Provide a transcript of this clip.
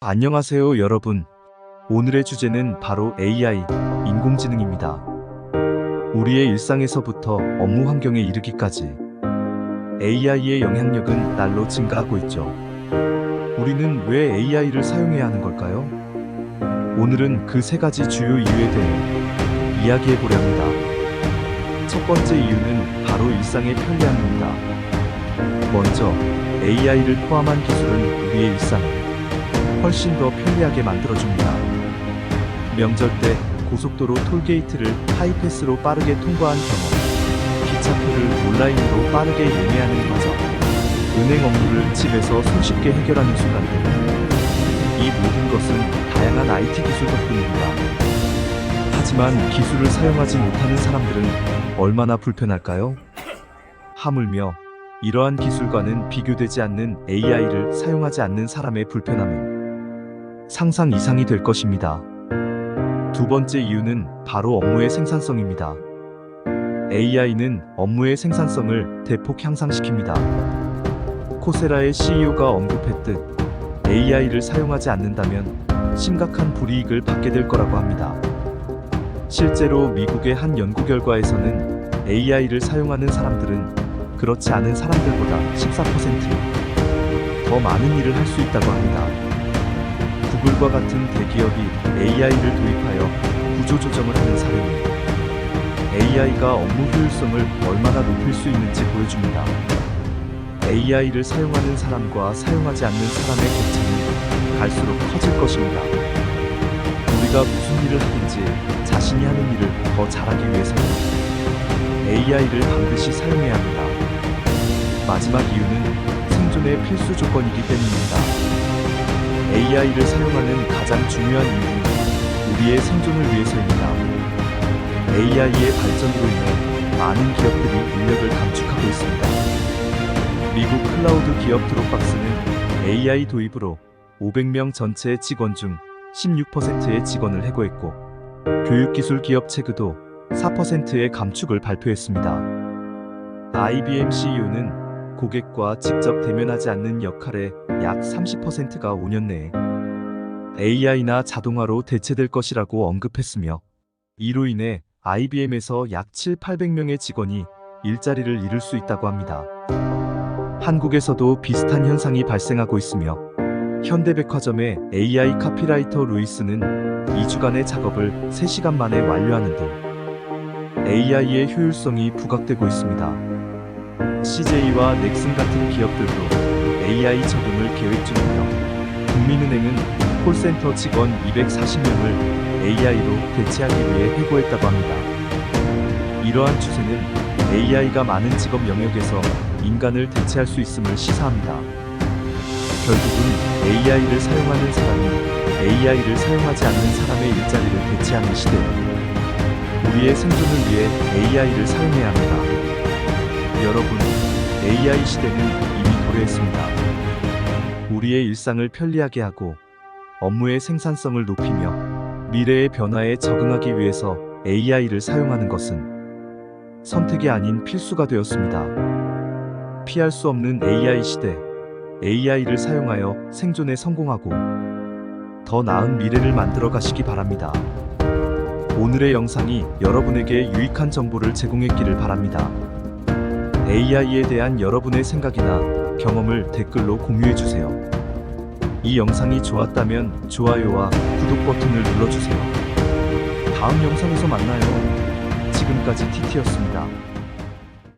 안녕하세요, 여러분. 오늘의 주제는 바로 AI, 인공지능입니다. 우리의 일상에서부터 업무 환경에 이르기까지 AI의 영향력은 날로 증가하고 있죠. 우리는 왜 AI를 사용해야 하는 걸까요? 오늘은 그 세 가지 주요 이유에 대해 이야기해 보려 합니다. 첫 번째 이유는 바로 일상의 편리함입니다. 먼저 AI를 포함한 기술은 우리의 일상을 훨씬 더 편리하게 만들어줍니다. 명절 때 고속도로 톨게이트를 하이패스로 빠르게 통과한 경험, 기차표를 온라인으로 빠르게 예매하는 과정, 은행 업무를 집에서 손쉽게 해결하는 순간들. 이 모든 것은 다양한 IT 기술 덕분입니다. 하지만 기술을 사용하지 못하는 사람들은 얼마나 불편할까요? 하물며 이러한 기술과는 비교되지 않는 AI를 사용하지 않는 사람의 불편함은 상상 이상이 될 것입니다. 두 번째 이유는 바로 업무의 생산성입니다. AI는 업무의 생산성을 대폭 향상시킵니다. 코세라의 CEO가 언급했듯 AI를 사용하지 않는다면 심각한 불이익을 받게 될 거라고 합니다. 실제로 미국의 한 연구 결과에서는 AI를 사용하는 사람들은 그렇지 않은 사람들보다 14%더 많은 일을 할 수 있다고 합니다. 구글과 같은 대기업이 AI를 도입하여 구조조정을 하는 사례는 AI가 업무 효율성을 얼마나 높일 수 있는지 보여줍니다. AI를 사용하는 사람과 사용하지 않는 사람의 격차는 갈수록 커질 것입니다. 우리가 무슨 일을 하든지 자신이 하는 일을 더 잘하기 위해서는 AI를 반드시 사용해야 합니다. 마지막 이유는 생존의 필수 조건이기 때문입니다. AI를 사용하는 가장 중요한 이유는 우리의 생존을 위해서입니다. AI의 발전으로 인해 많은 기업들이 인력을 감축하고 있습니다. 미국 클라우드 기업 드롭박스는 AI 도입으로 500명 전체 직원 중 16%의 직원을 해고했고, 교육기술 기업 체그도 4%의 감축을 발표했습니다. IBM CEO는 고객과 직접 대면하지 않는 역할에 약 30%가 5년 내에 AI나 자동화로 대체될 것이라고 언급했으며 이로 인해 IBM에서 약 7, 800명의 직원이 일자리를 잃을 수 있다고 합니다. 한국에서도 비슷한 현상이 발생하고 있으며 현대백화점의 AI 카피라이터 루이스는 2주간의 작업을 3시간 만에 완료하는 등 AI의 효율성이 부각되고 있습니다. CJ와 넥슨 같은 기업들도 AI 적용을 계획 중이며 국민은행은 콜센터 직원 240명을 AI로 대체하기 위해 해고했다고 합니다. 이러한 추세는 AI가 많은 직업 영역에서 인간을 대체할 수 있음을 시사합니다. 결국은 AI를 사용하는 사람이 AI를 사용하지 않는 사람의 일자리를 대체하는 시대. 우리의 생존을 위해 AI를 사용해야 합니다. 여러분, AI 시대는 이미 도래했습니다. 우리의 일상을 편리하게 하고 업무의 생산성을 높이며 미래의 변화에 적응하기 위해서 AI를 사용하는 것은 선택이 아닌 필수가 되었습니다. 피할 수 없는 AI 시대, AI를 사용하여 생존에 성공하고 더 나은 미래를 만들어 가시기 바랍니다. 오늘의 영상이 여러분에게 유익한 정보를 제공했기를 바랍니다. AI에 대한 여러분의 생각이나 경험을 댓글로 공유해 주세요. 이 영상이 좋았다면 좋아요와 구독 버튼을 눌러주세요. 다음 영상에서 만나요. 지금까지 TT였습니다.